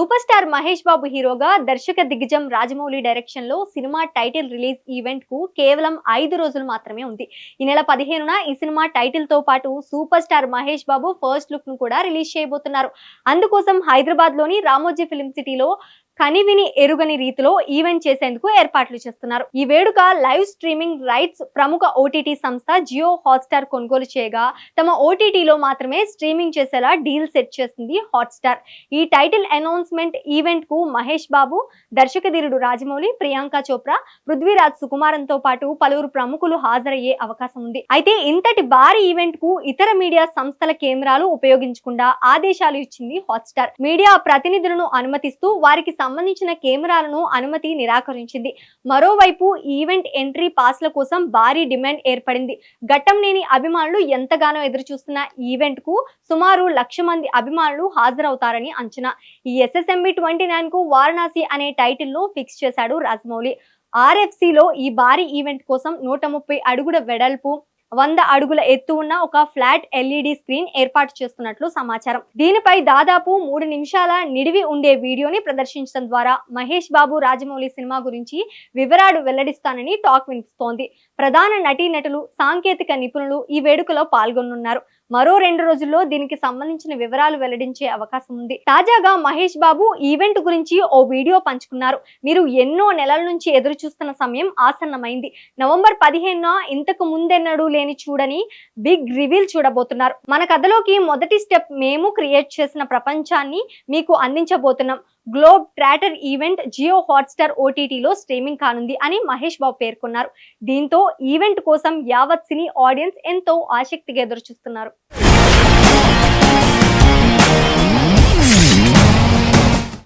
Super star Mahesh బాబు హీరోగా దర్శక దిగ్గజం రాజమౌళి డైరెక్షన్లో సినిమా టైటిల్ రిలీజ్ ఈవెంట్కు కేవలం ఐదు రోజులు మాత్రమే ఉంది. ఈ నెల పదిహేనున ఈ సినిమా టైటిల్తో పాటు super star Mahesh Babu first లుక్ను కూడా రిలీజ్ చేయబోతున్నారు. అందుకోసం హైదరాబాద్లోని రామోజీ ఫిలిం సిటీలో కనివిని ఎరుగని రీతిలో ఈవెంట్ చేసేందుకు ఏర్పాట్లు చేస్తున్నారు. ఈ వేడుక లైవ్ స్ట్రీమింగ్ రైట్స్ ప్రముఖ ఓటీటీ సంస్థ జియో హాట్స్టార్ కొనుగోలు చేయగా తమ ఓటీటీలో మాత్రమే స్ట్రీమింగ్ చేసేలా డీల్ సెట్ చేసింది హాట్స్టార్. ఈ టైటిల్ అనౌన్స్మెంట్ ఈవెంట్కు మహేష్ బాబు దర్శకధీరుడు రాజమౌళి ప్రియాంక చోప్రా పృథ్వీరాజ్ సుకుమారంతో పాటు పలువురు ప్రముఖులు హాజరయ్యే అవకాశం ఉంది. అయితే ఇంతటి భారీ ఈవెంట్కు ఇతర మీడియా సంస్థల కెమెరాలు ఉపయోగించకుండా ఆదేశాలు ఇచ్చింది హాట్స్టార్. మీడియా ప్రతినిధులను అనుమతిస్తూ వారికి సంబంధించిన కెమెరాలను అనుమతి నిరాకరించింది. మరోవైపు ఈవెంట్ ఎంట్రీ పాస్ల కోసం భారీ డిమాండ్ ఏర్పడింది. ఘట్టంనేని అభిమానులు ఎంతగానో ఎదురుచూస్తున్న ఈవెంట్కు సుమారు లక్ష మంది అభిమానులు హాజరవుతారని అంచనా. ఈ ఎస్ఎస్ఎంబి ట్వంటీ నైన్కు వారణాసి అనే టైటిల్ను ఫిక్స్ చేశాడు రాజమౌళి. ఆర్ఎఫ్సిలో లో ఈ భారీ ఈవెంట్ కోసం నూట ముప్పై అడుగుల వెడల్పు వంద అడుగుల ఎత్తు ఉన్న ఒక ఫ్లాట్ ఎల్ఈడి స్క్రీన్ ఏర్పాటు చేస్తున్నట్లు సమాచారం. దీనిపై దాదాపు మూడు నిమిషాల నిడివి ఉండే వీడియోని ప్రదర్శించడం ద్వారా మహేష్ బాబు రాజమౌళి సినిమా గురించి వివరాలు వెల్లడిస్తానని టాక్ వినిపిస్తోంది. ప్రధాన నటీనటులు సాంకేతిక నిపుణులు ఈ వేడుకలో పాల్గొనున్నారు. మరో రెండు రోజుల్లో దీనికి సంబంధించిన వివరాలు వెల్లడించే అవకాశం ఉంది. తాజాగా మహేష్ బాబు ఈవెంట్ గురించి ఓ వీడియో పంచుకున్నారు. మీరు ఎన్నో నెలల నుంచి ఎదురు చూస్తున్న సమయం ఆసన్నమైంది. నవంబర్ పదిహేనున ఇంతకు ముందెన్నడూ లేని చూడని బిగ్ రివీల్ చూడబోతున్నారు. మన కథలోకి మొదటి స్టెప్ మేము క్రియేట్ చేసిన ప్రపంచాన్ని మీకు అందించబోతున్నాం. Globe trotter event Jio Hotstar ఓటీటీలో స్ట్రీమింగ్ కానుంది అని మహేష్ బాబు పేర్కొన్నారు. దీంతో ఈవెంట్ కోసం యావత్ సినీ ఆడియన్స్ ఎంతో ఆసక్తిగా ఎదురు చూస్తున్నారు